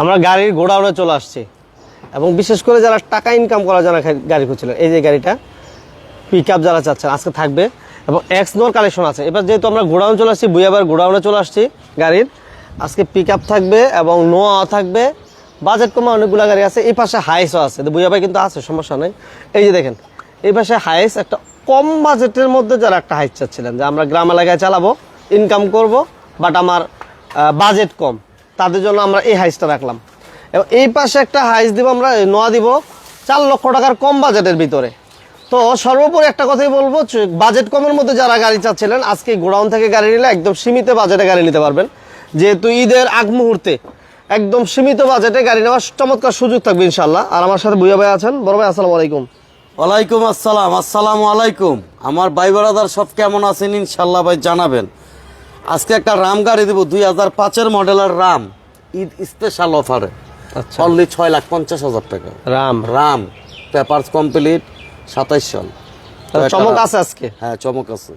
আমরা গাড়ির গোডাউনে চলে আসছি। এবং বিশেষ করে যারা টাকা ইনকাম করা যারা গাড়ি খুঁজছিলেন, এই যে গাড়িটা পিক আপ যারা চাচ্ছেন, আজকে থাকবে। এবং এক্স নোর কালেকশন আছে। এবার যেহেতু আমরা গোডাউন চলে আসছি বুয়াবার গোডাউনে চলে আসছি গাড়ির, আজকে পিক আপ থাকবে এবং নোয়া থাকবে। বাজেট কমে অনেকগুলো গাড়ি আছে, এই পাশে হাইসও আছে। বুয়াবাই কিন্তু আছে, সমস্যা নেই। এই যে দেখেন, এই পাশে হাইস একটা কম বাজেটের মধ্যে যারা একটা হাইস চাচ্ছিলেন, যে আমরা গ্রাম এলাকায় চালাবো ইনকাম করব বাট আমার বাজেট কম। তাদের জন্য আমরা এই হাইসটা রাখলাম। এবং এই পাশে একটা হাইস দিব আমরা নোয়া দিব চার লক্ষ টাকার কম বাজেটের ভিতরে। তো সর্বোপরি একটা কথাই বলব বাজেট কমের মধ্যে যারা গাড়ি চাচ্ছিলেন, আজকে গোডাউন থেকে গাড়ি নিলে একদম সীমিত বাজেটে গাড়ি নিতে পারবেন। যেহেতু ঈদের আগ মুহূর্তে একদম সীমিত বাজেটে গাড়ি নেওয়ার চমৎকার সুযোগ থাকবে ইনশাল্লাহ আর আমার সাথে বুয়া ভাই আছেন। বড় ভাই, আসসালামু আলাইকুম। ওয়ালাইকুম আসসালাম। আসসালামু আলাইকুম। আমার ভাই ব্রাদার সব কেমন আছেন ইনশাল্লাহ ভাই জানাবেন। আজকে একটা রাম গাড়ি দেবো দুই হাজার পাঁচের মডেলের রাম। ঈদ স্পেশাল অফারে অনলি ছয় লাখ পঞ্চাশ হাজার টাকা। রাম? রাম। পেপারস কমপ্লিট সাতাইশ সাল চমক আছে আজকে? হ্যাঁ চমক আছে।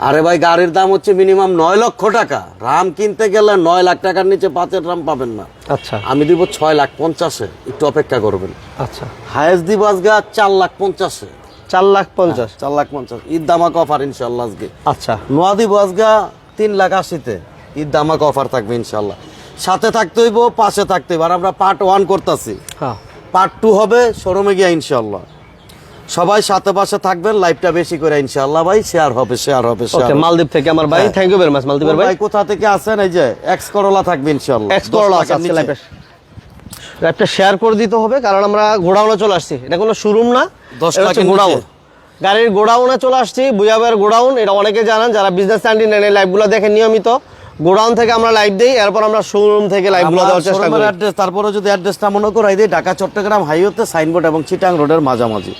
আরে ভাই গাড়ির দাম হচ্ছে মিনিমাম নয় লক্ষ টাকা। রাম কিনতে গেলে নয় লাখ টাকার নিচে পাঁচের রাম পাবেন না। আচ্ছা। আমি দিব ছয় লাখ পঞ্চাশে। একটু অপেক্ষা করবেন। আচ্ছা। হায়েস্ট দিব আজকে চার লাখ পঞ্চাশে। চার লাখ পঞ্চাশ? চার লাখ পঞ্চাশ। ঈদ দামাক অফার ইনশাল্লাহ আজকে। আচ্ছা। নোয়াদি বজগা তিন লাখ আশিতে। ঈদ দামাক অফার থাকবে ইনশাল্লাহ সাথে থাকতে হইব পাশে থাকতে হইব। আর আমরা পার্ট ওয়ান করতেছি। হ্যাঁ। পার্ট টু হবে শোরুমে গিয়া ইনশাল্লাহ সবাই সাথে পাশে থাকবেন লাইভটা বেশি করে ইনশাল্লাহ ভাই। শেয়ার হবে শেয়ার হবে শেয়ার মালদ্বীপ থেকে আমার ভাই। থ্যাংক ইউ ভেরি মাচ মালদ্বীপের ভাই। ভাই কোথা থেকে আসেন এই যে এক্স করলা থাকবে ইনশাল্লাহ এক্স করোলা আছে আজকে লাইভে লাইভটা শেয়ার করে দিতে হবে কারণ আমরা গোডাউনে চলে আসছি। এটা কোনো শোরুম না দশ এটা হচ্ছে লাখের গোডাউন। নিচে। গাড়ির গোডাউনে চলে আসছি বুয়াবের গোডাউন এটা অনেকে জানান যারা বিজনেস স্ট্যান্ডিং এই লাইভগুলো দেখেন নিয়মিত। গোডাউন থেকে আমরা লাইভ দিই এরপর আমরা শোরুম থেকে লাইভগুলো দেওয়ার চেষ্টা করি। অ্যাড্রেস তারপরে যদি অ্যাড্রেসটা মনে করাই দিই ঢাকা চট্টগ্রাম হাইওয়েতে সাইনবোর্ড এবং চিটাং রোডের মাঝামাঝি।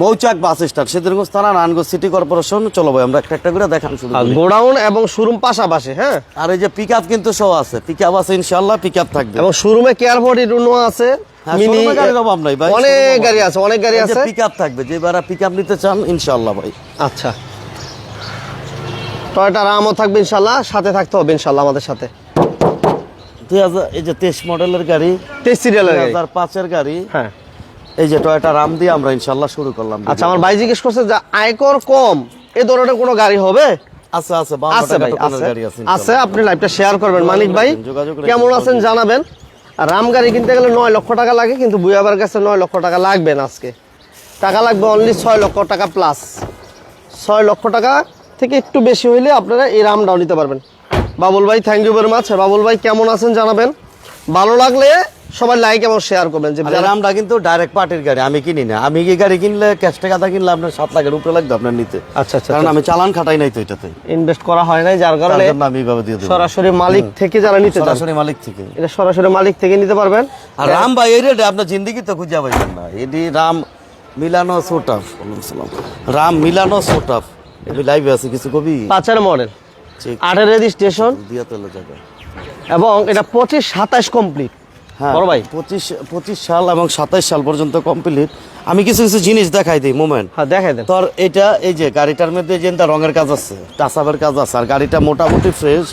মৌচাক বাস স্ট্যান্ড সেদিনগঞ্জ থানা নারায়ণগঞ্জ সিটি কর্পোরেশন চলো ভাই আমরা একটা একটা করে দেখান শুরু গোডাউন এবং শোরুম পাশাপাশি হ্যাঁ? আর এই যে পিক আপ কিন্তু সহ আছে। পিক আপ আছে ইনশাল্লাহ পিক আপ থাকবে। এবং শোরুমে কেয়ার ফোর্টি আছে। মিনি showroom এ গাড়ির অভাব নাই ভাই, অনেক গাড়ি আছে অনেক গাড়ি আছে। পিক থাকবে যে যারা পিক নিতে চান ইনশাল্লাহ ভাই। আচ্ছা। টয়টা রামও থাকবে ইনশাল্লাহ সাথে থাকতে হবে ইনশাল্লাহ আমাদের সাথে। দুই হাজার এই যে তেইশ মডেলের গাড়ি টেস্ট সিরিয়ালের দুই হাজার পাঁচের গাড়ি। হ্যাঁ। এই যে টয়টা রাম দিয়ে আমরা ইনশাল্লাহ শুরু করলাম। আচ্ছা আমার ভাই জিজ্ঞেস করছে যে আয়কর কম এ ধরনের কোনো গাড়ি হবে? আছে আছে আছে ভাই আছে। আছে আপনি লাইভটা শেয়ার করবেন। মানিক ভাই কেমন আছেন জানাবেন? আর রাম গাড়ি কিনতে গেলে নয় লক্ষ টাকা লাগে, কিন্তু বুয়াবার কাছে নয় লক্ষ টাকা লাগবে না আজকে। টাকা লাগবে অনলি ছয় লক্ষ টাকা প্লাস ছয় লক্ষ টাকা থেকে একটু বেশি হইলে আপনারা এই রামটাও নিতে পারবেন। বাবুল ভাই thank you very much Babul ভাই, কেমন আছেন জানাবেন? ভালো লাগলে সবাই লাইক এবং শেয়ার করবেন যে এই রামটা কিন্তু ডাইরেক্ট পার্টির গাড়ি আমি কিনি না। আমি কি গাড়ি কিনলে ক্যাশ টাকাটা কিনলে আপনার সাত লাখের উপরে লাগবে আপনার নিতে। আচ্ছা আচ্ছা কারণ আমি চালান খাটাই নাই তো এটাতে। ইনভেস্ট করা হয় নাই যার কারণে আমি এইভাবে দিয়ে দেবো। সরাসরি মালিক থেকে যারা নিতে চান। সরাসরি মালিক থেকে। এটা সরাসরি মালিক থেকে নিতে পারবেন। আর রাম ভাই এই রেটে আপনার জিন্দিগি তো খুঁজে পাইবেন না। এটি রাম মিলানো সোটাফ। রাম মিলানো সোটাফ। আমি লাইভে আছে কিছু কবি? পাঁচের মডেল। আটের রেজিস্ট্রেশন দিয়া তেলে জায়গা এবং এটা পঁচিশ সাতাশ কমপ্লিট বড় ভাই? পঁচিশ পঁচিশ সাল এবং সাতাইশ সাল পর্যন্ত কমপ্লিট আমি কিছু কিছু জিনিস দেখাই দিই মোমেন্ট হ্যাঁ দেখাই দেন। তোর এটা এই যে গাড়িটার মধ্যে যে রঙের কাজ আছে টাসাবের কাজ আছে আর গাড়িটা মোটামুটি ফ্রেশ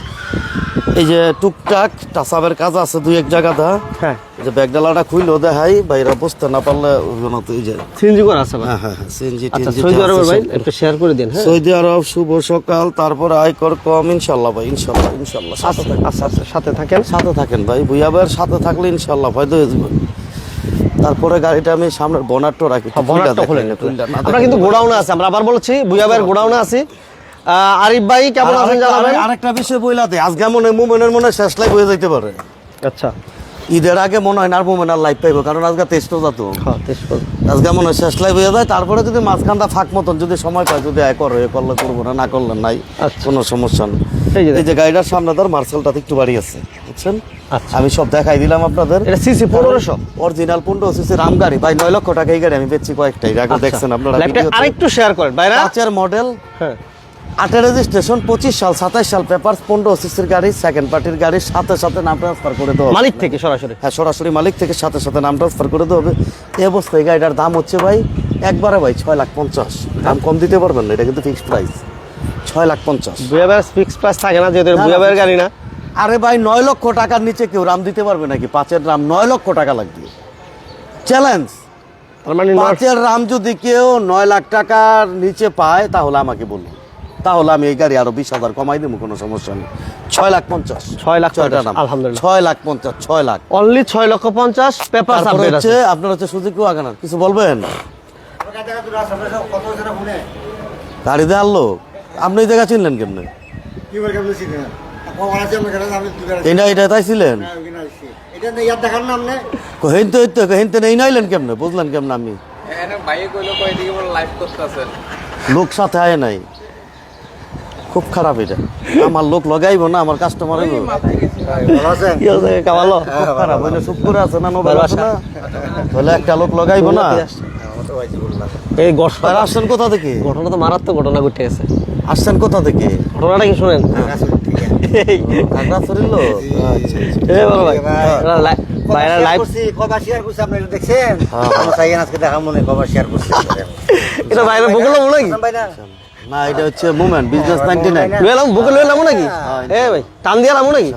এই যে টুকটাক টাসাবের কাজ আছে দুই এক জায়গাটা হ্যাঁ? এই যে ব্যাগডালাটা খুইলো দেখাই বাইরে বুঝতে না পারলে ওই মতো এই যে সিএনজি করা আছে হ্যাঁ হ্যাঁ হ্যাঁ সিএনজি আচ্ছা সৌদি আরবের ভাই একটু শেয়ার করে দিন হ্যাঁ? সৌদি আরব শুভ সকাল তারপরে আয়কর কম ইনশাল্লাহ ভাই ইনশাল্লাহ ইনশাল্লাহ সাথে থাকেন। আচ্ছা আচ্ছা সাথে থাকেন? সাথে থাকেন ভাই সাথে থাকলে ইনশাল্লাহ ফায়দা হয়ে যাবে। তারপরে গাড়িটা আমি সামনের বনারটা রাখি একটু বনারটা খুলে না আমরা কিন্তু গোডাউনে আছি আমরা আবার বলছি বুয়াবের গোডাউনে আছি। আরিফ ভাই কেমন আছেন জানাবেন? আরেকটা বিষয় বইলাতে আজকে মনে মুমেনের মনে শেষ লাইফ হয়ে যাইতে পারে। আচ্ছা। ঈদের আগে মনে হয় না আর পাইবো কারণ আজকে যাতো হ্যাঁ। আজকে মনে হয় শেষ লাইফ হয়ে যায় তারপরে যদি মাঝখানটা ফাঁক মতন যদি সময় পায় যদি আয় করে এ করলে করব না না করলে নাই আচ্ছা। কোনো সমস্যা নেই এই যে গাড়িটার সামনে ধর মার্শালটা একটু বাড়ি আছে বুঝছেন? আচ্ছা। আমি সব দেখাই দিলাম আপনাদের। এটা সিসি পনেরোশো। অরিজিনাল পনেরো সিসি রাম গাড়ি। ভাই নয় লক্ষ টাকা এই গাড়ি আমি বেচছি কয়েকটাই। আগে দেখছেন আপনারা আরেকটু শেয়ার করেন পাঁচের মডেল হ্যাঁ। আটের রেজিস্ট্রেশন পঁচিশ সাল সাতাইশ সাল পেপার পনেরো সিসির গাড়ি সেকেন্ড পার্টির গাড়ির সাথে সাথে নাম ট্রান্সফার করে দেওয়া হবে। মালিক থেকে সরাসরি? হ্যাঁ সরাসরি মালিক থেকে সাথে সাথে নাম ট্রান্সফার করে দেওয়া হবে। এই অবস্থায় গাড়িটার দাম হচ্ছে ভাই একবারে ভাই ছয় লাখ পঞ্চাশ। দাম কম দিতে পারবেন না এটা কিন্তু ফিক্সড প্রাইস ছয় লাখ পঞ্চাশ। বুয়াবের ফিক্স প্রাইস থাকে না যেহেতু না, গাড়ি না। আরে ভাই নয় লক্ষ টাকার নিচে কেউ রাম দিতে পারবে নাকি? পাঁচের রাম নয় লক্ষ টাকা লাগবে। চ্যালেঞ্জ তার মানে পাঁচের রাম যদি কেউ নয় লাখ টাকার নিচে পায় তাহলে আমাকে বলুন। তাহলে আমি এই গাড়ি আরও বিশ হাজার কমাই দেবো কোনো সমস্যা নেই। ছয় লাখ পঞ্চাশ। ছয় লাখ ছয়টা পঞ্চাশ, নাম আলহামদুলিল্লাহ। ছয় লাখ পঞ্চাশ ছয় লাখ। অনলি ছয় লক্ষ পঞ্চাশ পেপার হচ্ছে আছে। আপনার হচ্ছে সুজুকি ওয়াগানার কিছু বলবেন? গাড়ি দিয়ে আনলো? আপনি এই জায়গা চিনলেন কেমনে? এটা এটা তাই ছিলেন? হেন তো তো হেন তো এই নাইলেন কেমনে? বুঝলেন কেমনে আমি? লোক সাথে আয় নাই। খুব খারাপ এটা। আমার লোক লগাইবো না আমার কাস্টমার হইব। কি কামালো? খারাপ হইলে চুপ করে আছে না নোবেল আছে না? তাহলে একটা লোক লগাইবো না? এই ঘটনা আসছেন কোথা থেকে? ঘটনা তো মারাত্মক ঘটনা ঘটে গেছে। আসছেন কোথা থেকে? ঘটনাটা কি শুনেন? এই, খাগড়াছড়ির লোক। আচ্ছা। আচ্ছা। এ বড় ভাই এরা লাই- ভাইরা লাইভ এটা বাইরে বুকে লামো নাকি না এটা হচ্ছে মুভমেন্ট বিজনেস নাইনটি নাইন লুয়ে লাম বুকে লুয়ে লামো নাকি? এ ভাই টান দিয়া লামো নাকি?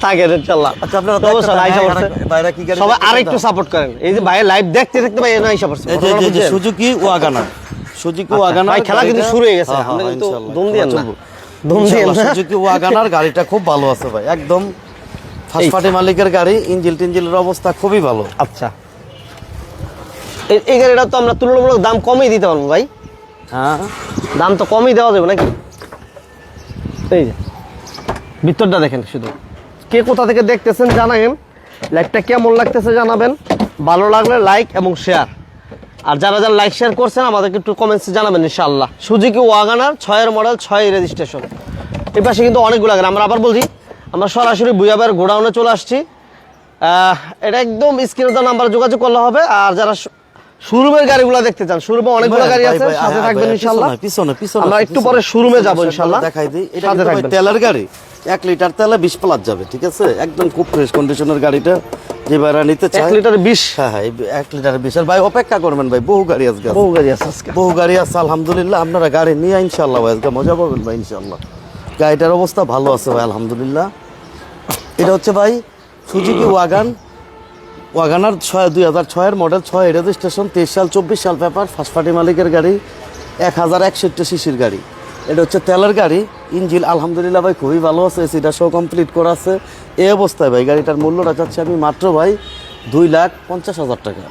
থাকে ইনশাল্লাহ। আচ্ছা আপনারা সমস্যা নাই, আইসা পড়ছে। বাইরে কি সবাই আরেকটু সাপোর্ট করেন। এই যে ভাই লাইভ দেখতে দেখতে ভাই এনে আইসা পড়ছে। এই যে- যে- সুজুকি ওয়াগানার। সুজুকি ওয়াগানার ভাই, খেলা কিন্তু শুরু হয়ে গেছে। হ্যাঁ, হ্যাঁ, আমরা কিন্তু দম দিয়েন না। দম ইনশাল্লাহ, না। সুজুকি ওয়াগানার গাড়িটা খুব ভালো আছে ভাই। একদম ফার্স্ট পার্টি মালিকের গাড়ি ইঞ্জিল টিঞ্জিলের অবস্থা খুবই ভালো। আচ্ছা। এই গাড়িটা তো আমরা তুলনামূলক দাম কমই দিতে পারব ভাই। হ্যাঁ দাম তো কমই দেওয়া যাবে নাকি? এই যে, ভিতরটা দেখেন শুধু। কে কোথা থেকে দেখতেছেন জানাবেন লাইকটা কেমন লাগতেছে জানাবেন। ভালো লাগলে লাইক এবং শেয়ার। আর যারা যারা লাইক শেয়ার করছেন, আমাদেরকে একটু কমেন্টসে জানাবেন ইনশাআল্লাহ। সুজুকি ওয়াগানার ছয়ের মডেল ছয় রেজিস্ট্রেশন এই পাশে কিন্তু অনেকগুলো গাড়ি আমরা আবার বলছি, আমরা সরাসরি বুয়াবার গোডাউনে চলে আসছি। এটা একদম স্ক্রিনে তো নাম্বার যোগাযোগ করলে হবে। আর যারা শোরুমের গাড়িগুলো দেখতে চান। শোরুমে অনেকগুলো গাড়ি আছে সাথে হ্যাঁ, থাকবেন ইনশাআল্লাহ পিছনে, পিছনে আমরা একটু পরে শোরুমে যাব ইনশাআল্লাহ দেখাই দিই। এটা কিন্তু তেলের গাড়ি। এক লিটার তেলে বিশ প্লাস যাবে ঠিক আছে? একদম খুব ফ্রেশ কন্ডিশনের গাড়িটা যে ভাইরা নিতে চায়। লিটারে বিশ? হ্যাঁ হ্যাঁ এই এক লিটারের বিশ। আর ভাই অপেক্ষা করবেন ভাই বহু গাড়ি আছে। বহু গাড়ি আছে আজকে। বহু গাড়ি আছে আলহামদুলিল্লাহ। আপনারা গাড়ি নিয়ে ইনশাল্লাহ ভাই আজকে মজা পাবেন ভাই ইনশাল্লাহ। গাড়িটার অবস্থা ভালো আছে ভাই আলহামদুলিল্লাহ। এটা হচ্ছে ভাই সুজুকি ওয়াগান ওয়াগানার ছয় দুই হাজার ছয়ের মডেল ছয় রেজিস্ট্রেশন তেইশ সাল চব্বিশ সাল পেপার ফার্স্ট পার্টি মালিকের গাড়ি এক হাজার একষট্টি সিসির গাড়ি। এটা হচ্ছে তেলের গাড়ি। ইঞ্জিন আলহামদুলিল্লাহ ভাই খুবই ভালো আছে এসিটা সহ কমপ্লিট করা আছে। এই অবস্থায় ভাই গাড়িটার মূল্যটা চাচ্ছি আমি মাত্র ভাই দুই লাখ পঞ্চাশ হাজার টাকা।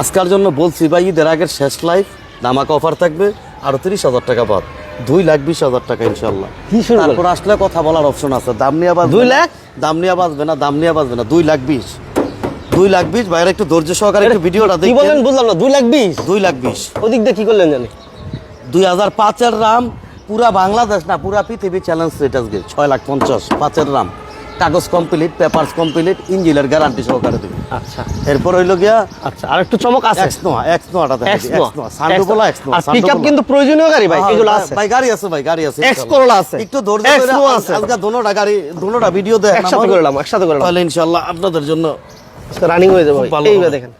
আজকার জন্য বলছি ভাই ঈদের আগের শেষ লাইফ দামাকা অফার থাকবে আরও তিরিশ হাজার টাকা বাদ। দুই লাখ বিশ হাজার টাকা ইনশাল্লাহ? তারপর আসলে কথা বলার অপশন আছে। দাম নিয়ে বাঁচবে দুই লাখ? দাম নিয়ে বাঁচবে না দাম নিয়ে বাঁচবে না। দুই লাখ বিশ। দুই লাখ বিশ। বাইরে একটু ধৈর্য সহকারে একটু ভিডিওটা দেখবেন বুঝলাম না দুই লাখ বিশ? দুই লাখ বিশ। ওদিক দিয়ে কি করলেন জানি? দুই হাজার পাঁচের রাম পুরা বাংলাদেশ না পুরা পৃথিবী চ্যালেঞ্জ স্টেটাস গে ছয় লাখ পঞ্চাশ পাঁচের রাম। কাগজ কমপ্লিট পেপারস কমপ্লিট ইঞ্জিনের গ্যারান্টি সহকারে দেবে। আচ্ছা। এরপর হইল গিয়া আচ্ছা আর একটু চমক আছে? এক্স নোয়া এক্স নোয়াটা এক্স নোয়া। সান্ডুবোলা এক্স নোয়া পিকআপ কিন্তু প্রয়োজনীয় গাড়ি ভাই এগুলো আছে। ভাই গাড়ি আছে ভাই গাড়ি আছে এক্স করোলা আছে। একটু ধৈর্য ধরে আছে। আজকে দোনোটা গাড়ি দোনোটা ভিডিও দেখ একসাথে করে নিলাম একসাথে করে নিলাম। তাহলে ইনশাআল্লাহ আপনাদের জন্য রানিং হয়ে যাবে এইভাবে দেখেন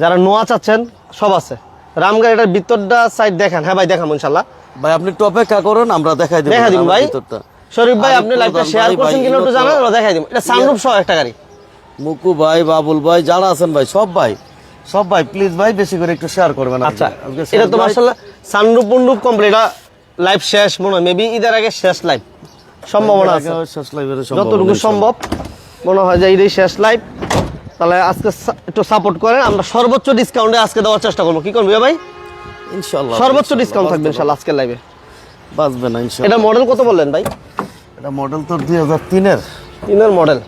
যারা নোয়া চাচ্ছেন সব আছে। রাম গাড়িটার ভিতরটা সাইড দেখেন। হ্যাঁ ভাই দেখাম ইনশাল্লাহ। ভাই আপনি একটু অপেক্ষা করুন আমরা দেখাই দেব দেখা দিন ভাই। শরীফ ভাই আপনি লাইভটা শেয়ার করছেন কিনা একটু জানান আমরা দেখাই দিব। এটা সানরূপ সহ একটা গাড়ি। মুকু ভাই বাবুল ভাই যারা আছেন ভাই সব ভাই। সব ভাই প্লিজ ভাই বেশি করে একটু শেয়ার করবেন আচ্ছা এটা তো মুন্ডুপ কমপ্লিট এটা লাইভ শেষ মনে হয় মেবি ঈদের আগে শেষ লাইভ সম্ভাবনা আছে। শেষ লাইভের যতটুকু সম্ভব মনে হয় যে এইটাই শেষ লাইভ তাহলে আজকে একটু সাপোর্ট করেন আমরা সর্বোচ্চ ডিসকাউন্টে আজকে দেওয়ার চেষ্টা করব। কি করবি ভাই? ইনশাআল্লাহ সর্বোচ্চ ডিসকাউন্ট থাকবে ইনশাল্লাহ আজকের লাইভে বাঁচবে না এটা মডেল কত বললেন ভাই? এটা মডেল তো দুই হাজার তিনের। তিনের মডেল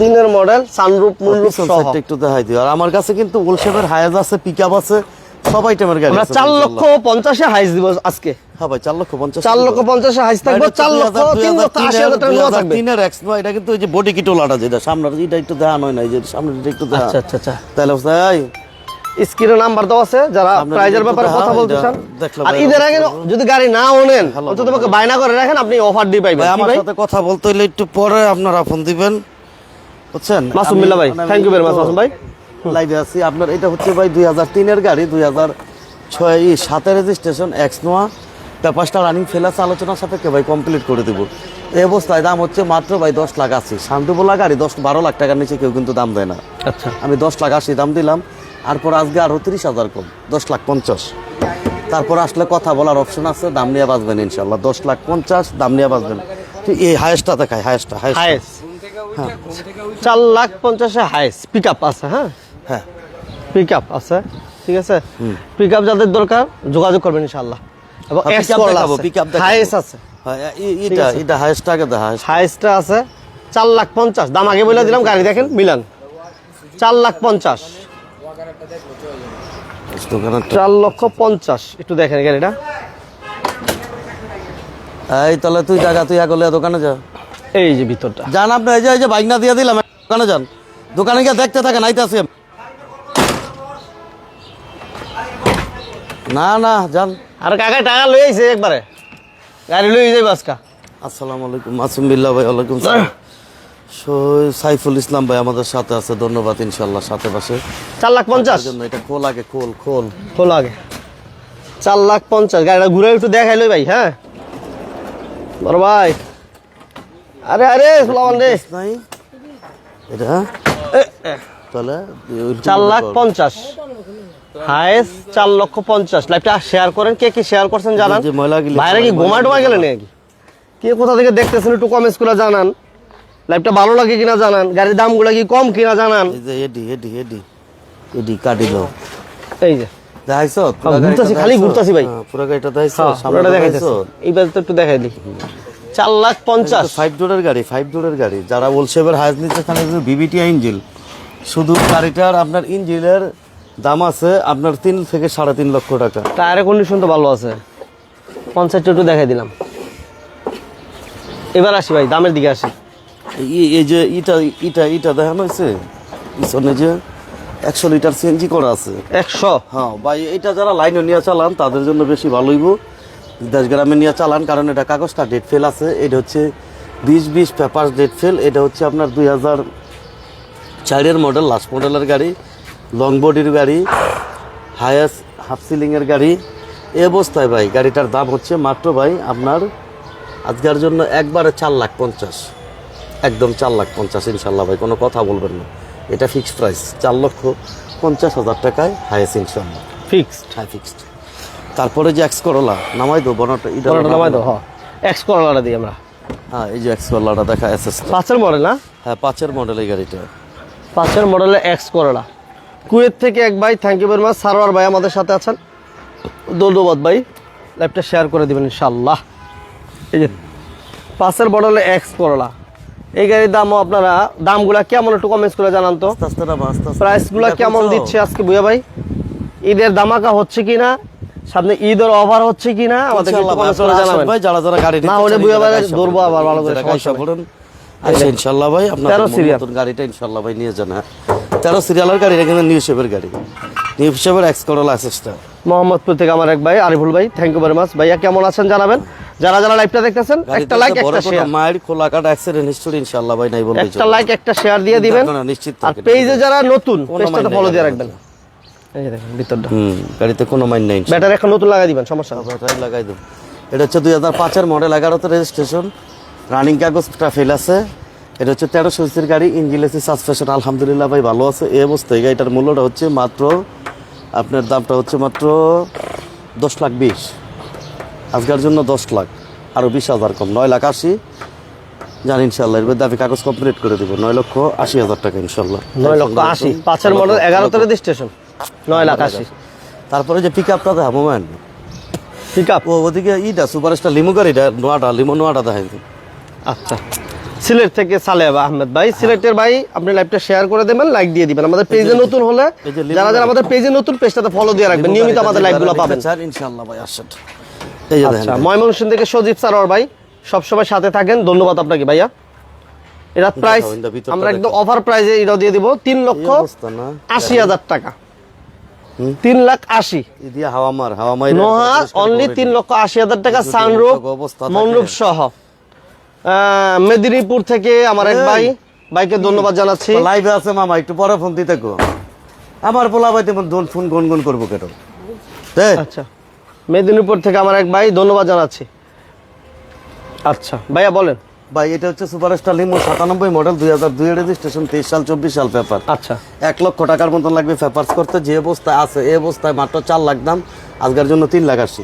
তিনের মডেল সহ। একটু দেখাই দিও আর আমার কাছে কিন্তু ওলশেপের হায়াজ আছে পিকআপ আছে সব আইটেমের গাড়ি আমরা আছে চার ইনশাআল্লাহ। লক্ষ দিব আজকে। হ্যাঁ ভাই চার লক্ষ পঞ্চাশ চার লক্ষ পঞ্চাশে হাইস থাকবে চার লক্ষ তিন লক্ষ আশি হাজার টাকা নেওয়া থাকবে। তিনের এক্স নয় এটা কিন্তু ওই যে বডি কিটোলাটা যেটা সামনের এটা একটু দেখানো হয় না যে সামনের এটা একটু দেখা। আচ্ছা আচ্ছা আচ্ছা। তাহলে ভাই স্ক্রিনে নাম্বার দেওয়া আছে যারা আপনার প্রাইজের ব্যাপারে কথা বলতে চান। আর ঈদের আগে যদি গাড়ি না ওনেন অন্তত পক্ষে বায়না করে রাখেন আপনি অফার দিয়ে পাইবেন। আমার সাথে কথা বলতে হইলে একটু পরে আপনারা ফোন দিবেন বুঝছেন? মাসুম আমি- বিল্লাহ ভাই thank you very much Masum ভাই। লাইভে আছি। আপনার এটা হচ্ছে ভাই দুই হাজার তিনের গাড়ি দুই হাজার ছয় সাতের রেজিস্ট্রেশন এক্স নোয়া। পেপারসটা রানিং ফেলাস আলোচনার সাপেক্ষে ভাই কমপ্লিট করে দেবো। এই অবস্থায় দাম হচ্ছে মাত্র ভাই দশ লাখ আশি। শান্তিবোলা গাড়ি দশ বারো লাখ টাকার নিচে কেউ কিন্তু দাম দেয় না। আচ্ছা। আমি দশ লাখ আশি দাম দিলাম তারপর আজকে আরও তিরিশ হাজার কম দশ লাখ পঞ্চাশ। তারপর আসলে কথা বলার অপশন আছে দাম নিয়ে বাঁচবেন ইনশাল্লাহ দশ লাখ পঞ্চাশ দাম নিয়ে বাঁচবেন। এই হায়েস্টটা দেখায় হায়েস্টটা হায়েস্ট হায়েস চার লাখ পঞ্চাশে হায়েস পিক আপ আছে হ্যাঁ? হ্যাঁ। পিক আপ আছে ঠিক আছে? পিক আপ যাদের দরকার যোগাযোগ করবেন ইনশাল্লাহ এবং হ্যাঁ, এক্স করলা আছে। pick up আছে। এটা এটা হায়েস্টটা আগে দেখা হায়েস্ট আছে। চার লাখ পঞ্চাশ। দাম আগে বলে দিলাম গাড়ি দেখেন মিলান। লাখ পঞ্চাশ। দোকানের চার লক্ষ পঞ্চাশ। একটু দেখেন গাড়িটা। এই তাহলে তুই জায়গা তুই আগলে দোকানে যা। এই যে ভিতরটা। যান আপনি এই যে এই যে বাইক না দিয়ে দিলাম দোকানে যান। দোকানে গিয়ে দেখতে থাকেন আইতাছে না না যান। আর কাকা টাকা লই আইছে একবারে। গাড়ি লই যাই বাসকা আসসালামু আলাইকুম মাসুম বিল্লাহ ভাই ওয়ালাইকুম সালাম। সই- সাইফুল ইসলাম ভাই আমাদের সাথে আছে ধন্যবাদ ইনশাল্লাহ সাথে পাশে। চার লাখ পঞ্চাশ। জন্য এটা খোল আগে খোল খোল। খোলা আগে। চার লাখ পঞ্চাশ। গাড়িটা ঘুরে একটু দেখাই লই ভাই হ্যাঁ? বড় ভাই। আরে আরে ফ্লাওয়ার রে নাই? এটা? তাহলে চার লাখ পঞ্চাশ। হায়েস্ট চার লক্ষ পঞ্চাশ। লাইভটা শেয়ার করেন কে কি শেয়ার করছেন জানান? বাইরে কি গোমা টোমা গেলেন নাকি? কে কোথা থেকে দেখতেছেন একটু কমেন্টস করে জানান। লাইভটা ভালো লাগে কিনা জানান? গাড়ির দামগুলো কি কম কিনা জানান? এই যে এডি এডি এডি এডি কাটিল এই যে। হ্যাঁ, ঘুরতাছি, খালি ঘুরতাছি ভাই। পুরো গাড়িটা দেখাইছো? হ্যাঁ, এইবার তো একটু দেখাই দিই। চার লাখ পঞ্চাশ। ফাইভ ডোরের গাড়ি ফাইভ ডোরের গাড়ি। যারা ওলসেভের হায়াজ নিচ্ছে এখানে বিবিটি ইঞ্জিল শুধু গাড়িটার আপনার ইঞ্জিনের দাম আছে আপনার তিন থেকে সাড়ে তিন লক্ষ টাকা। টায়ারের কন্ডিশন তো ভালো আছে। পঞ্চাশটা একটু দেখাই দিলাম। এবার আসি ভাই দামের দিকে আসি। এই- যে ইটা ইটা ইটা দেখানো হয়েছে? পিছনে যে একশো লিটার সিএনজি করা আছে। একশো? হ্যাঁ ভাই এটা যারা লাইনে নিয়ে চালান তাদের জন্য বেশি ভালো হইব। দেশগ্রামে নিয়ে চালান কারণ এটা কাগজটা ডেট ফেল আছে। এটা হচ্ছে বিশ বিশ পেপার ডেট ফেল। এটা হচ্ছে আপনার দুই হাজার চারের মডেল লাস্ট মডেলের গাড়ি। লং বডির গাড়ি হায়েস্ট হাফ সিলিংয়ের গাড়ি এ অবস্থায় ভাই গাড়িটার দাম হচ্ছে মাত্র ভাই আপনার আজকের জন্য একবারে চার লাখ পঞ্চাশ। একদম চার লাখ পঞ্চাশ ইনশাল্লাহ ভাই কোনো কথা বলবেন না। এটা ফিক্সড প্রাইস চার লক্ষ পঞ্চাশ হাজার টাকায় হায়েস্ট ইনশাল্লাহ। ফিক্সড হ্যাঁ ফিক্সড তারপরে যে এক্স করলা নামাই দো বনটা এটা নামাই দাও হ্যাঁ। এক্স করলাটা দিই আমরা। হ্যাঁ এই যে এক্স করলাটা দেখা এসএস পাঁচের মডেল না? হ্যাঁ পাঁচের মডেল এই গাড়িটা। পাঁচের মডেলের এক্স করলা কুয়েত থেকে এক ভাই thank you very much Sarwar ভাই আমাদের সাথে আছেন। ধন্যবাদ ভাই। লাইভটা শেয়ার করে দিবেন ইনশাল্লাহ এই যে পাঁচের মডেলের এক্স করলা এই গাড়ির দামও আপনারা দামগুলা কেমন একটু কমেন্টস করে জানান তো। প্রাইসগুলো কেমন দিচ্ছে আজকে বুয়া ভাই? ঈদের দামাকা হচ্ছে কিনা? সামনে ঈদের অফার হচ্ছে কিনা? আমাদের ভাই, যারা যারা গাড়ি না নিতে হলে বুয়া ভাই ধরবো আবার ভালো করে, সমস্যা গাড়ি শপ নেই। করুন। আচ্ছা ইনশাল্লাহ ভাই আপনার। গাড়িটা ইনশাল্লাহ ভাই নিয়ে যান হ্যাঁ। তেরো সিরিয়ালের গাড়ি এখানে নিউ শেপের গাড়ি। নিউ শেপের এক্স করলা অ্যাসেসটা মোহাম্মদপুর থেকে আমার এক ভাই আরিফুল ভাই থ্যাংক ইউ ভেরি মাচ ভাইয়া কেমন আছেন জানাবেন? যারা যারা লাইভটা দেখতেছেন একটা লাইক একটা শেয়ার মায়ের খোলা কাটা অ্যাক্সিডেন্ট হিস্টোরি ইনশাল্লাহ ভাই নাই বলতে একটা লাইক একটা শেয়ার দিয়ে দিবেন। না, না, নিশ্চিত আর। পেজে যারা নতুন পেজটাতে mind ফলো দিয়ে রাখবেন। এই দেখেন ভিতরটা। হুম গাড়িতে কোনো মাইন নেই ব্যাটারি একটা নতুন লাগাই দিবেন সমস্যা নেই। ব্যাটারি লাগাই দেব। এটা হচ্ছে দুই হাজার পাঁচের মডেল এগারোতে রেজিস্ট্রেশন রানিং কাগজটা ফেল আছে। এটা হচ্ছে তেরো সিসির গাড়ি ইঞ্জিন এসি সাসপেশন আলহামদুলিল্লাহ ভাই ভালো আছে। এই অবস্থায় গাড়িটার মূল্যটা হচ্ছে মাত্র আপনার দামটা হচ্ছে মাত্র দশ লাখ বিশ। আজকের জন্য দশ লাখ আরও বিশ হাজার কম নয় লাখ আশি। জানি ইনশাল্লাহ এর মধ্যে আমি কাগজ কমপ্লিট করে দেবো নয় লক্ষ আশি হাজার টাকা ইনশাল্লাহ নয় লক্ষ আশি পাঁচের মডেল এগারোতে স্টেশন নয় লাখ আশি। তারপরে যে পিক আপটা দেখা মোমেন পিক আপ ওদিকে ইটা সুপারস্টার লিমু গাড়িটা নোয়াটা লিমো নোয়াটা দেখাই আচ্ছা। সিলেট থেকে সালেহ আহমেদ ভাই। সিলেটের ভাই আপনি লাইভটা শেয়ার করে দেবেন লাইক দিয়ে দিবেন। আমাদের পেজে নতুন হলে যারা যারা আমাদের পেজে নতুন পেজটাতে ফলো দিয়ে রাখবেন। নিয়মিত আমাদের লাইভগুলো পাবেন। স্যার ইনশাআল্লাহ ভাই আসেন। এই যে আচ্ছা দেখেন ময়মনসিংহ থেকে সজীব সারোয়ার ভাই সবসময় সাথে থাকেন। ধন্যবাদ আপনাকে ভাইয়া। এটা প্রাইস আমরা একদম। অফার প্রাইজে এটা দিয়ে দিব তিন লক্ষ আশি হাজার টাকা। তিন লাখ আশি। হাওয়া মার হাওয়া মার নোহা অনলি তিন লক্ষ আশি হাজার টাকা অবস্থা মনরূপ সহ। মেদিনীপুর থেকে আমার এক ভাই ভাইকে ধন্যবাদ জানাচ্ছি। লাইভে আছে মামা একটু পরে ফোন দিতে গো। আমার পোলা ভাই তেমন ফোন গুনগুন করব কেন? আচ্ছা। মেদিনীপুর থেকে আমার এক ভাই ধন্যবাদ জানাচ্ছি। আচ্ছা ভাইয়া বলেন। ভাই এটা হচ্ছে সুপার স্টার লিমো সাতানব্বই মডেল দুই হাজার দুই রেজিস্ট্রেশন তেইশ সাল চব্বিশ সাল পেপার আচ্ছা। এক লক্ষ টাকার মতন লাগবে পেপার্স করতে। যে অবস্থায় আছে এই অবস্থায় মাত্র চার লাখ দাম আজকের জন্য তিন লাখ আশি।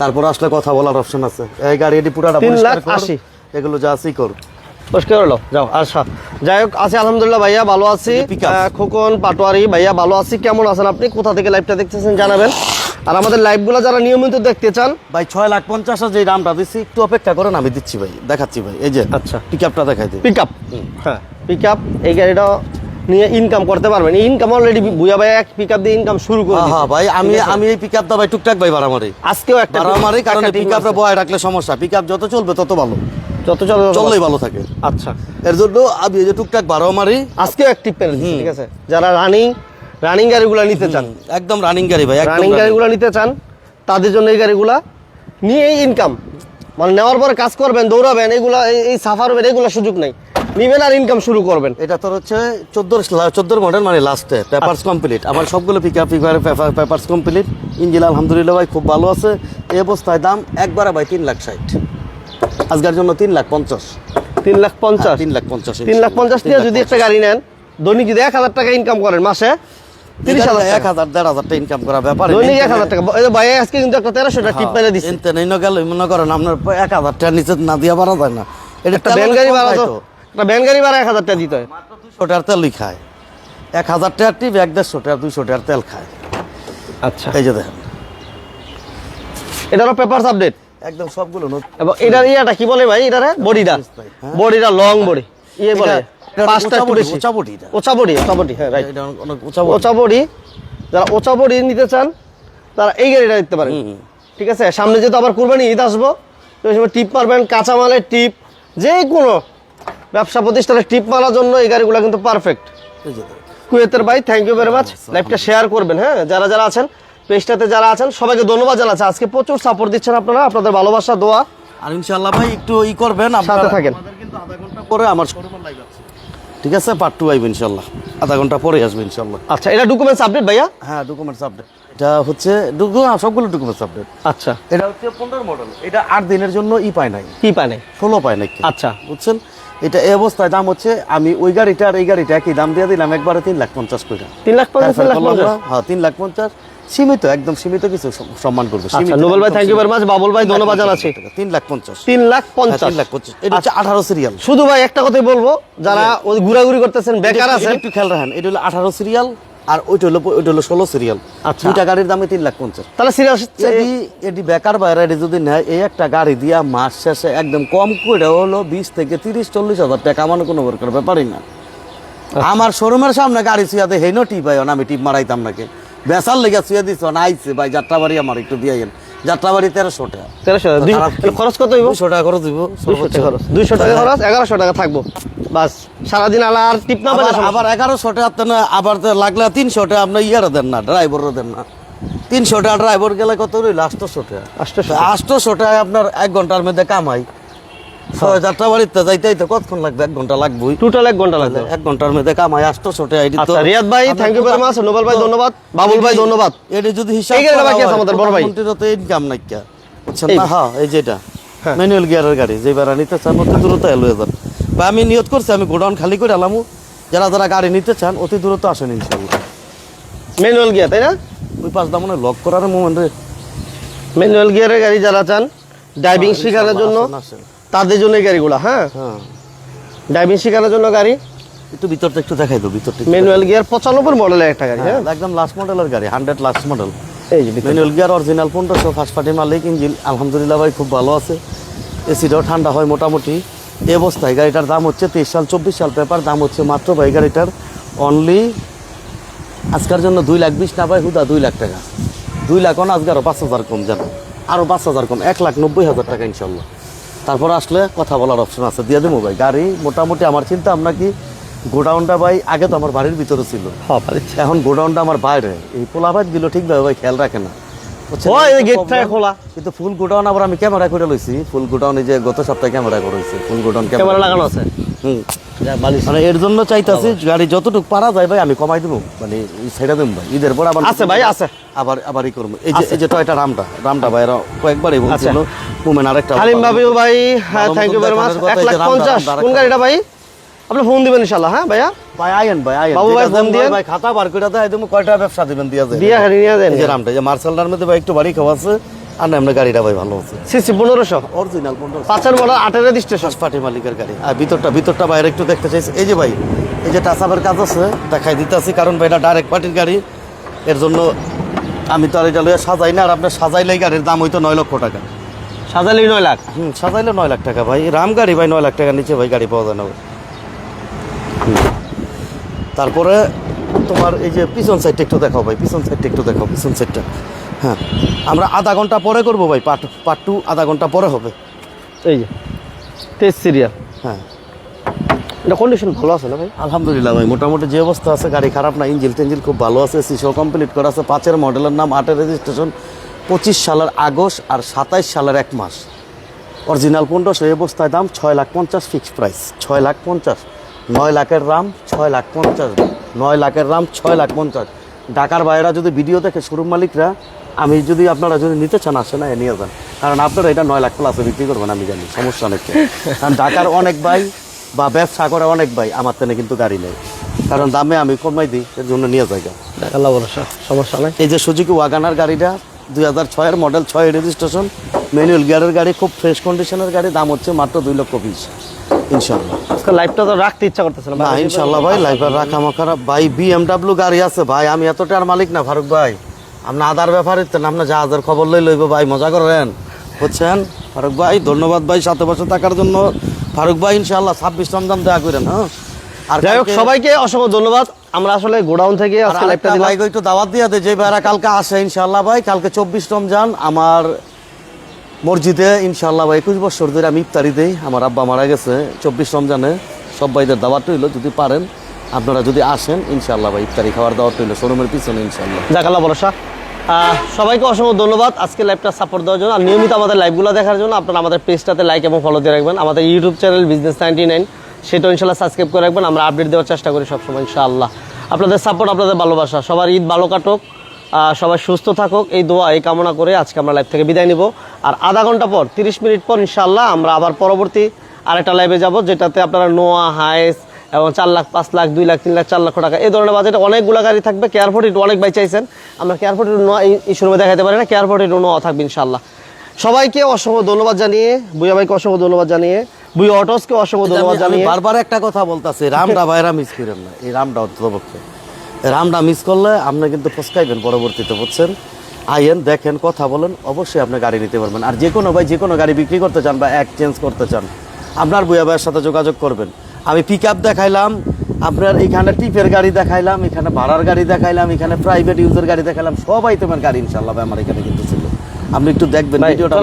তারপর আসলে কথা বলার অপশন আছে। এই গাড়ি এটি পুরাটা পরিষ্কার কর। এগুলো যা আছেই কর। পরিষ্কার হলো যাও আচ্ছা যাই হোক আছি আলহামদুলিল্লাহ ভাইয়া ভালো আছি। খোকন পাটোয়ারি ভাইয়া ভালো আছি। কেমন আছেন আপনি? কোথা থেকে লাইভটা দেখতেছেন জানাবেন। আর আমাদের লাইভগুলো যারা নিয়মিত দেখতে চান ভাই ছয় লাখ পঞ্চাশ যে দামটা দিচ্ছি একটু অপেক্ষা করেন আমি দিচ্ছি ভাই দেখাচ্ছি ভাই। এই যে আচ্ছা। পিক আপটা দেখাই দিই। পিক আপ হ্যাঁ পিক আপ এই গাড়িটা নিয়ে ইনকাম করতে পারবেন। ইনকাম অলরেডি বুয়া ভাই এক পিক আপ দিয়ে ইনকাম শুরু করে হ্যাঁ হ্যাঁ ভাই আমি আমি এই পিক আপটা ভাই টুকটাক ভাই বাড়ামারি আজকেও একটা বাড়ামারি কারণ একটা পিক আপটা বয় রাখলে সমস্যা। পিক আপ যত চলবে তত ভালো। যত চলে তত চললেই ভালো। থাকে। আচ্ছা। এর জন্য আমি এই যে টুকটাক বারো মারি আজকেও অ্যাক্টিভ পেয়ে দিচ্ছি, ঠিক আছে? যারা রানিং রানিং গাড়িগুলো নিতে চান। একদম রানিং গাড়ি ভাই রানিং। গাড়িগুলো নিতে চান তাদের জন্য এই গাড়িগুলা নিয়ে ইনকাম মানে নেওয়ার পরে কাজ করবেন দৌড়াবেন এগুলা এই- এই সাফার হবেন এগুলা সুযোগ নাই। নিবেন আর ইনকাম শুরু করবেন। এটা তোর হচ্ছে চোদ্দোর চোদ্দোর মডেল মানে লাস্টে পেপারস কমপ্লিট আমার সবগুলো pick up papers complete engine আলহামদুলিল্লাহ ভাই খুব ভালো আছে। এই অবস্থায় দাম একবারে ভাই তিন লাখ ষাট। আজকের জন্য তিন লাখ পঞ্চাশ। তিন লাখ পঞ্চাশ? তিন লাখ পঞ্চাশ তিন লাখ পঞ্চাশ দিয়ে যদি একটা গাড়ি নেন দৈনিক যদি এক হাজার টাকা ইনকাম করেন মাসে তিরিশ হাজার এক হাজার দেড় হাজার টাকা ইনকাম করা ব্যাপার। দৈনিক এক হাজার টাকা। ভাই আজকে কিন্তু একটা তেরোশো টাকা টিপ গেল মনে করেন আপনার এক হাজার নিচে না দিয়া পারা যায় না। এটা একটা গাড়ি তো একটা ভ্যান গাড়ি ভাড়া এক হাজার টাকা দিতে হয়। দুশো টাকার তেলই খায়। এক হাজার টাকার টিপ এক দেড়শো টাকা দুইশো টাকার তেল খায়। আচ্ছা। এই যে দেখেন। এটারও পেপার আপডেট? একদম সবগুলো এবং এটার ইয়াটা কি বলে ভাই? এটারে? বডিটা? বডিটা লং বডি ইয়ে বলে এটা- এটা পাঁচটা একটু বেশি। এটা। হ্যাঁ রাইট এটা যারা ওচা বডি নিতে চান তারা এই গাড়িটা পারেন। ঠিক আছে? সামনে যেহেতু আবার কুরবানি ঈদ আসব তো সময় টিপ মারবেন কাঁচামালের টিপ যে কোনো ব্যবসা প্রতিষ্ঠানের টিপ মারার জন্য এই গাড়িগুলো কিন্তু পারফেক্ট। কুয়েতের ভাই থ্যাংক ইউ ভেরি মাচ লাইভটা শেয়ার করবেন হ্যাঁ? যারা যারা আছেন পেজটাতে যারা আছেন সবাইকে ধন্যবাদ জানাচ্ছি। আজকে প্রচুর সাপোর্ট দিচ্ছেন আপনারা আপনাদের ভালোবাসা দোয়া। আর ইনশাআল্লাহ ভাই একটু ই করবেন আপনারা সাথে থাকেন। কিন্তু আধা ঘণ্টা পরে আমার লাইভ আছে। ঠিক আছে পার্ট টু আইবে ইনশাল্লাহ আধা ঘণ্টা পরে আসবে ইনশাল্লাহ আচ্ছা এটা ডকুমেন্টস আপডেট ভাইয়া? হ্যাঁ ডকুমেন্টস আপডেট এটা হচ্ছে হ্যাঁ, সবগুলো ডকুমেন্টস আপডেট আচ্ছা। এটা হচ্ছে পনেরো মডেল এটা আট দিনের জন্য ই পায় নাই। কি পানে ষোলো পায় নাকি আচ্ছা। বুঝছেন? এটা এই অবস্থায় দাম হচ্ছে আমি ওই গাড়িটা আর এই গাড়িটা একই দাম দিয়ে দিলাম একবারে তিন লাখ পঞ্চাশ করে তিন লাখ পঞ্চাশ হ্যাঁ তিন লাখ পঞ্চাশ। সীমিত একদম সীমিত কিছু সম্মান করবে। আচ্ছা নোবেল ভাই thank you very much Babul ভাই ধন্যবাদ জানাচ্ছি। তিন লাখ পঞ্চাশ। তিন লাখ হ্যাঁ, পঞ্চাশ। লাখ পঞ্চাশ। এটা হচ্ছে আঠারো সিরিয়াল শুধু ভাই একটা কথাই বলব যারা ওই ঘোরাঘুরি করতেছেন বেকার আছেন। একটু খেয়াল রাখেন এটা হলো আঠারো সিরিয়াল আর ওইটা হলো ওইটা হলো ষোলো সিরিয়াল আচ্ছা। দুইটা গাড়ির দামে তিন লাখ পঞ্চাশ। তাহলে সিরিয়াল এটি এটি বেকার বাইরে যদি নেয় এই একটা গাড়ি দিয়া মাস শেষে একদম কম করে হলো বিশ থেকে তিরিশ চল্লিশ হাজার টাকা আমার কোনো প্রকার ব্যাপারই না। আমার শোরুমের সামনে গাড়ি ছুয়াতে হেনো টিপ হয় আমি টিপ মারাইতাম নাকি। বেসার লেগে ছুঁয়ে দিছ না আইছে ভাই যাত্রাবাড়ি আমার একটু দিয়ে গেল যাত্রাবাড়ি তেরোশো টাকা। তেরোশো খরচ কত হইব? দুশো টাকা করে দিব টাকা খরচ। দুইশো টাকা খরচ এগারোশো টাকা থাকব। বাস। সারাদিন আলা আর টিপ না আবার আবার এগারোশো টাকা না আবার লাগলে তিনশো টাকা আপনি ইয়েরও দেন না ড্রাইভারও দেন না। তিনশো টাকা ড্রাইভার গেলে কত রইল? আটশোশো টাকা। আটশোশো আপনার এক ঘণ্টার মধ্যে কামাই। ছয় চারটা বাড়িতে যাইতে যাইতে কতক্ষণ লাগবে? এক ঘণ্টা লাগবেই। টোটাল এক ঘণ্টা লাগবে। এক ঘণ্টার মধ্যে কামাই আটশোশো টাকা এটি তো আচ্ছা রিয়াদ ভাই thank you very much Nobel ভাই ধন্যবাদ বাবুল ভাই ধন্যবাদ। এটি যদি হিসাব আমাদের বড় ভাই। প্রধানমন্ত্রীরও তো ইনকাম নাই বুঝছেন এই না? হ্যাঁ এই যেটা। ম্যানুয়াল গিয়ারের গাড়ি যে নিতে চান অতি দ্রুত এলো যান। বা আমি নিয়ত করছি আমি গোডাউন খালি করে এলামু যারা যারা গাড়ি নিতে চান অতি দূরত্ব আসেন ইনশাল্লাহ ম্যানুয়াল গিয়ার তাই না? ওই পাঁচ দাম মনে লক করার মোমেন্ট ম্যানুয়াল গিয়ারের গাড়ি যারা চান ড্রাইভিং হ্যাঁ, শেখানোর জন্য। তাদের জন্য গাড়িগুলো হ্যাঁ? হ্যাঁ। ড্রাইভিং শেখানোর জন্য গাড়ি? একটু ভিতরটা একটু দেখাই দাও ভিতরটা একটু ম্যানুয়াল গিয়ার পঁচানব্বই মডেলের একটা গাড়ি হ্যাঁ, হ্যাঁ? একদম লাস্ট মডেলের গাড়ি হান্ড্রেড লাস্ট মডেল এই যে ভিতরে। ম্যানুয়াল গিয়ার অরিজিনাল পনেরোশো ফার্স্ট পার্টি মালিক ইঞ্জিন আলহামদুলিল্লাহ ভাই খুব ভালো আছে। এসিটাও ঠান্ডা হয় মোটামুটি। এই অবস্থায় গাড়িটার দাম হচ্ছে তেইশ সাল চব্বিশ সাল পেপার দাম হচ্ছে মাত্র ভাই গাড়িটার অনলি আজকের জন্য দুই লাখ বিশ না ভাই হুদা দুই লাখ টাকা। দুই লাখ অন আজকে আরও পাঁচ হাজার কম যেন। আরও পাঁচ হাজার কম এক লাখ নব্বই হাজার টাকা ইনশাল্লাহ। তারপর আসলে কথা বলার অপশন আছে দিয়ে দেবো ভাই। গাড়ি মোটামুটি আমার চিন্তা আমরা কি গোডাউনটা ভাই আগে তো আমার বাড়ির ভিতরে ছিল। হ্যাঁ এখন গোডাউনটা আমার বাইরে। এই পোলাবাদগুলো ঠিকভাবে ভাই খেয়াল রাখে না। বুঝছেন? ও, এই গেটটা খোলা। কিন্তু ফুল গোডাউন আবার আমি ক্যামেরা করে লইছি। ফুল গোডাউন যে গত সপ্তাহে ক্যামেরা করেছি ফুল গোডাউন ক্যামেরা লাগানো আছে? হুম। মানে এর জন্য চাইতাছি গাড়ি যতটুকু পারা যায় ভাই আমি কমাই দেবো। মানে ছেড়ে দেবো ভাই। ঈদের পর আবার আছে ভাই, আছে। আবার আবার ই করব। এই যে এই যে টয়টা রামটা রামটা ভাই কয়েকবারই বলছিল মুমেন আরেকটা হালিম ভাই হ্যাঁ থ্যাংক ইউ ভেরি মাচ এক লাখ পঞ্চাশ। কোন গাড়িটা ভাই? আপনি ফোন দিবেন ইনশাল্লাহ হ্যাঁ ভাইয়া? ভাই আয়েন ভাই আয়েন বাবু ভাই, ফোন দিয়েন। ভাই খাতা বার করে দেয় তুমি কয়টা ব্যবসা দিবেন দিয়া যায়। দিয়া হারি নিয়ে দেন এই যে রামটা যে মার্শালটার মধ্যে ভাই একটু বাড়ি খাওয়া আছে আর না গাড়িটা ভাই ভালো আছে। সিসি পনেরোশো? অরিজিনাল পনেরো পাঁচের মডেল আটের রেজিস্ট্রেশন পার্টি মালিকের গাড়ি। আর ভিতরটা ভিতরটা বাইরে একটু দেখতে চাইছি। এই যে ভাই এই যে টাসাবের কাজ আছে দেখাই দিতেছি কারণ ভাই এটা ডাইরেক্ট পার্টির গাড়ি। এর জন্য আমি তো আর এটা লইয়া সাজাই না আর আপনার সাজাইলে গাড়ির দাম হইতো নয় লক্ষ টাকা। সাজালি নয় লাখ? হুম সাজাইলে নয় লাখ টাকা ভাই। রাম গাড়ি ভাই নয় লাখ টাকা নিচে ভাই গাড়ি পাওয়া যায় না। তারপরে তোমার এই যে পিছন সাইডটা একটু দেখাও ভাই পিছন সাইডটা একটু দেখাও পিছন সাইডটা হ্যাঁ আমরা আধা ঘণ্টা পরে করব ভাই পার্ট পার্ট টু আধা ঘণ্টা পরে হবে। এই যে টেস্ট সিরিয়াল হ্যাঁ। এটা কন্ডিশন ভালো আছে না ভাই? আলহামদুলিল্লাহ ভাই মোটামুটি যে অবস্থা আছে গাড়ি খারাপ না ইঞ্জিল টেঞ্জিল খুব ভালো আছে সিসো কমপ্লিট করা আছে পাঁচের মডেলের নাম আটের রেজিস্ট্রেশন পঁচিশ সালের আগস্ট আর সাতাইশ সালের এক মাস। অরিজিনাল পনেরোশো এই অবস্থায় দাম ছয় লাখ পঞ্চাশ ফিক্সড প্রাইস ছয় লাখ পঞ্চাশ। নয় লাখের রাম ছয় লাখ পঞ্চাশ। নয় লাখের রাম ছয় লাখ পঞ্চাশ। ঢাকার বাইরা যদি ভিডিও দেখে শোরুম মালিকরা আমি যদি আপনারা যদি নিতে চান আসে না নিয়ে যান। কারণ আপনারা এটা নয় লাখ প্লাসে বিক্রি করবেন আমি জানি সমস্যা অনেক কারণ ঢাকার অনেক ভাই বা ব্যবসা করে অনেক ভাই আমার তেনে কিন্তু গাড়ি নেই। কারণ দামে আমি কমাই দিই এর জন্য নিয়ে যাই আল্লাহ ভরসা সমস্যা নাই। এই যে সুজুকি ওয়াগানার গাড়িটা দুই হাজার ছয়ের মডেল ছয় রেজিস্ট্রেশন ম্যানুয়াল গিয়ারের গাড়ি খুব ফ্রেশ কন্ডিশনের গাড়ি দাম হচ্ছে মাত্র দুই লক্ষ বিশ। আজকে তো রাখতে ইচ্ছা না ভাই রাখা ভাই বিএমডাব্লিউ গাড়ি আছে ভাই আমি এতটার মালিক না ফারুক ভাই। আপনি আদার ব্যাপারে আপনার জাহাজের খবর লই লইব ভাই মজা করেন। বুঝছেন? ফারুক ভাই ধন্যবাদ ভাই সাথে বসে থাকার জন্য। ফারুক ভাই ইনশাল্লাহ ছাব্বিশ রমজান দেয়া করেন হ্যাঁ? আর যাই হোক সবাইকে অসংখ্য ধন্যবাদ। আমরা আসলে গোডাউন থেকে আর আজকে লাইভটা দিলাম। ভাই একটু দাওয়াত দিয়ে দে যে ভাইরা কালকে আসে ইনশাল্লাহ ভাই কালকে চব্বিশ রমজান আমার মসজিদে ইনশাল্লাহ ভাই একুশ বছর ধরে আমি ইফতারি দেই। আমার আব্বা মারা গেছে চব্বিশ রমজানে। সব ভাইদের দাওয়াত রইল যদি পারেন আপনারা যদি আসেন ইনশাল্লাহ ভাই ইফতারি খাওয়ার দাওয়াত রইল শোরুমের পিছনে ইনশাল্লাহ জাকাল্লা ভরসা। আহ, সবাইকে অসংখ্য ধন্যবাদ আজকে লাইভটা সাপোর্ট দেওয়ার জন্য। আর নিয়মিত আমাদের লাইভগুলো দেখার জন্য আপনারা আমাদের পেজটাতে লাইক এবং ফলো দিয়ে রাখবেন। আমাদের YouTube channel business ninety nine সেটাও ইনশাল্লাহ সাবস্ক্রাইব করে রাখবেন। আমরা আপডেট দেওয়ার চেষ্টা করি সবসময় ইনশাআল্লাহ। আপনাদের সাপোর্ট আপনাদের ভালোবাসা সবার ঈদ ভালো কাটুক। সবাই সুস্থ থাকুক এই দোয়া এই কামনা করে আজকে আমরা লাইভ থেকে বিদায় নিব। আর আধা ঘণ্টা পর তিরিশ মিনিট পর ইনশাল্লাহ আমরা আবার পরবর্তী আরেকটা লাইভে যাব যেটাতে আপনারা নোয়া হাইস এবং চার লাখ পাঁচ লাখ দুই লাখ তিন লাখ চার লক্ষ টাকা এই ধরনের বাজেটে অনেকগুলো গাড়ি থাকবে। কেয়ার ফোর্টি অনেক বাই চাইছেন। আমরা কেয়ার ফোর্টি নোয়া এই শোরুমে দেখাতে পারি না কেয়ার ফোর্টি নোয়া থাকবে ইনশাল্লাহ সবাইকে অসংখ্য ধন্যবাদ জানিয়ে বুয়া ভাইকে অসংখ্য ধন্যবাদ জানিয়ে বুয়া অটোসকে অসংখ্য ধন্যবাদ জানিয়ে। বারবার একটা কথা বলতাছি রামটা ভাইরা মিস করেন না এই রামটা অন্ততপক্ষে এই রামটা মিস করলে আপনি কিন্তু ফসকাইবেন পরবর্তীতে বুঝছেন? আইয়েন দেখেন কথা বলেন অবশ্যই আপনি গাড়ি নিতে পারবেন। আর যে কোনো ভাই যে কোনো গাড়ি বিক্রি করতে চান বা এক্সচেঞ্জ করতে চান আপনার বুয়া ভাইয়ের সাথে যোগাযোগ করবেন। আমি পিক আপ দেখাইলাম আপনার এখানে টিপের গাড়ি দেখাইলাম এখানে ভাড়ার গাড়ি দেখাইলাম এখানে প্রাইভেট ইউজের গাড়ি দেখাইলাম সবাই তোমার গাড়ি ইনশাল্লাহ আমার এখানে কিন্তু ছিল। আপনি একটু দেখবেন ভিডিওটা।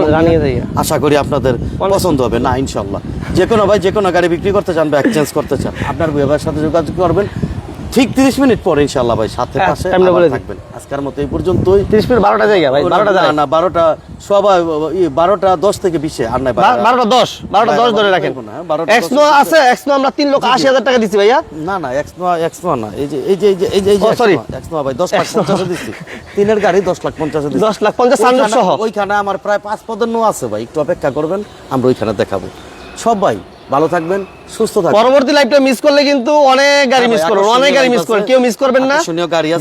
আশা করি আপনাদের পছন্দ হবে। না ইনশাল্লাহ যে কোনো ভাই যে কোনো গাড়ি বিক্রি করতে চান বা এক্সচেঞ্জ করতে চান আপনার ব্যবসার সাথে যোগাযোগ করবেন। ঠিক তিরিশ মিনিট পরে ইনশাল্লাহ ভাই সাথে হ্যাঁ, পাশে টাইমটা বলে থাকবেন। আজকের মতো এই পর্যন্তই। তিরিশ মিনিট বারোটা জায়গা ভাই বারোটা না, জায়গা। না বারোটা সবাই ই, বারোটা দশ থেকে বিশে আর নাই বা- বারোটা দশ বারোটা দশ ধরে রাখেন। হ্যাঁ, বারোটা এক্স দশ আছে এক্স নো। আমরা তিন লক্ষ আশি হাজার টাকা দিচ্ছি ভাইয়া। না না এক্স নোয়া এক্স নোয়া না এই যে এই যে এই যে এই যে এই যে ও, এক্স নোয়া ভাই দশ লাখ পঞ্চাশে দিচ্ছি তিনের গাড়ি দশ লাখ পঞ্চাশে দিচ্ছি দশ লাখ পঞ্চাশ সহ। ওইখানে আমার প্রায় পাঁচ পদের নো আছে ভাই একটু অপেক্ষা করবেন আমরা ওইখানে দেখাবো। সবাই ভালো থাকবেন সুস্থ থাকবেন। পরবর্তী লাইভটা মিস করলে কিন্তু অনেক গাড়ি হ্যাঁ মিস করবেন অনেক গাড়ি মিস করবেন কেউ মিস করবেন না।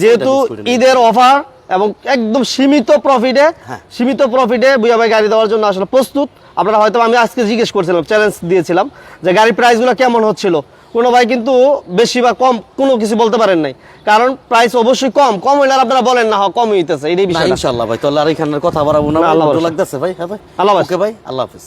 যেহেতু। ঈদের অফার এবং একদম সীমিত প্রফিটে হ্যাঁ। সীমিত প্রফিটে বুয়া ভাই গাড়ি দেওয়ার জন্য আসলে প্রস্তুত। আপনারা হয়তো আমি আজকে জিজ্ঞেস করছিলাম চ্যালেঞ্জ দিয়েছিলাম যে গাড়ির প্রাইসগুলো কেমন হচ্ছিল। কোনো ভাই কিন্তু বেশি বা কম কোনো কিছু বলতে পারেন নাই। কারণ প্রাইস অবশ্যই কম। কম হইলে আপনারা বলেন না হ্যাঁ কম হইতেছে এটাই বিষয় ইনশাল্লাহ ভাই তাহলে আর এখানের কথা বাড়াবো না ভালো লাগতেছে ভাই হ্যাঁ ভাই। আল্লাহ। ওকে ভাই আল্লাহ হাফিজ।